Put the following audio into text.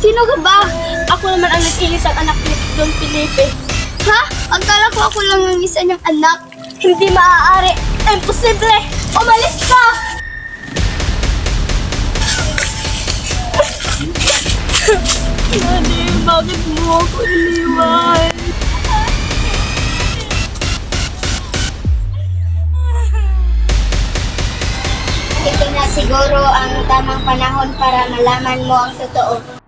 Sino ka ba? Ako naman ang nag-iisang anak ni Don Felipe. Ha? Akala ko ako lang ang isa niyang anak. Hindi maaari. Imposible! Umalis ka! Daddy, bakit mo ako iniwan? Ito na siguro ang tamang panahon para malaman mo ang totoo.